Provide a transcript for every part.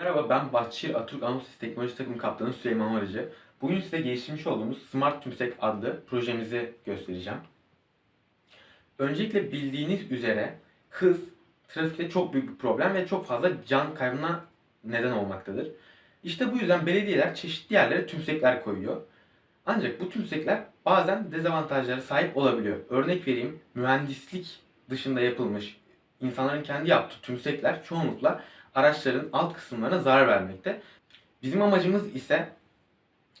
Merhaba ben Bahçeşehir Atatürk Anadolu Teknoloji Takım Kaptanı Süleyman Varıcı. Bugün size geliştirmiş olduğumuz Smart Tümsek adlı projemizi göstereceğim. Öncelikle bildiğiniz üzere hız trafikte çok büyük bir problem ve çok fazla can kaybına neden olmaktadır. İşte bu yüzden belediyeler çeşitli yerlere tümsekler koyuyor. Ancak bu tümsekler bazen dezavantajlara sahip olabiliyor. Örnek vereyim mühendislik dışında yapılmış insanların kendi yaptığı tümsekler çoğunlukla araçların alt kısımlarına zarar vermekte. Bizim amacımız ise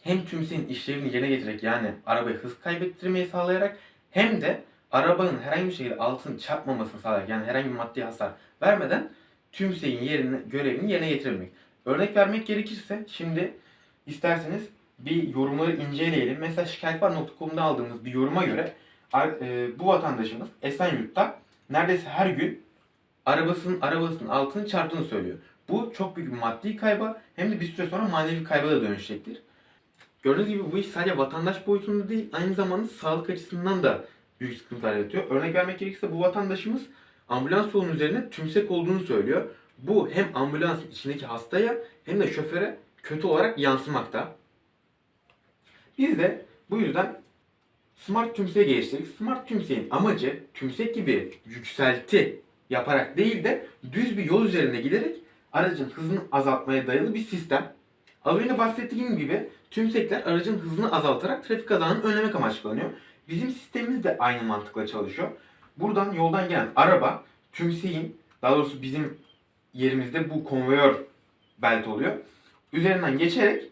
hem tümseyin işlevini yerine getirerek yani arabayı hız kaybettirmeyi sağlayarak hem de arabanın herhangi bir şekilde altını çarpmamasını sağlayarak yani herhangi bir maddi hasar vermeden tümseyin yerini, görevini yerine getirmek. Örnek vermek gerekirse şimdi isterseniz bir yorumları inceleyelim. Mesela şikayetvar.com'da aldığımız bir yoruma göre e, bu vatandaşımız Esenyurt'ta neredeyse her gün arabasının arabasının altını çarptığını söylüyor. Bu çok büyük bir maddi kayba hem de bir süre sonra manevi kayba da dönüşecektir. Gördüğünüz gibi bu iş sadece vatandaş boyutunda değil aynı zamanda sağlık açısından da büyük sıkıntılar yaratıyor. Örnek vermek gerekirse bu vatandaşımız ambulans yolunun üzerine tümsek olduğunu söylüyor. Bu hem ambulansın içindeki hastaya hem de şoföre kötü olarak yansımakta. Biz de bu yüzden Smart tümseği geliştirdik. Smart tümseğin amacı tümsek gibi yükselti yaparak değil de düz bir yol üzerinde giderek aracın hızını azaltmaya dayalı bir sistem. Az önce bahsettiğim gibi tümsekler aracın hızını azaltarak trafik kazanını önlemek amaçlanıyor. Bizim sistemimiz de aynı mantıkla çalışıyor. Buradan yoldan gelen araba tümseğin daha doğrusu bizim yerimizde bu konvoyör belt oluyor. Üzerinden geçerek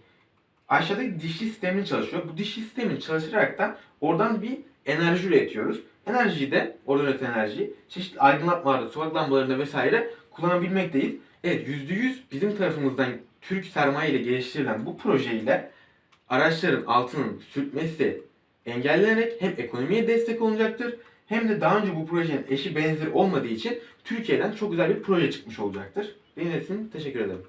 aşağıdaki dişli sistemini çalışıyor. Bu dişli sistemini çalıştırarak da oradan bir enerji üretiyoruz. Enerjiyi de, oradan üretilen enerjiyi çeşitli aydınlatmalarda, sokak lambalarında vesaire kullanabilmekteyiz. Evet %100 bizim tarafımızdan Türk sermaye ile geliştirilen bu projeyle araçların altının sürtmesi engellenerek hem ekonomiye destek olacaktır hem de daha önce bu projenin eşi benzeri olmadığı için Türkiye'den çok güzel bir proje çıkmış olacaktır. İçin teşekkür ederim.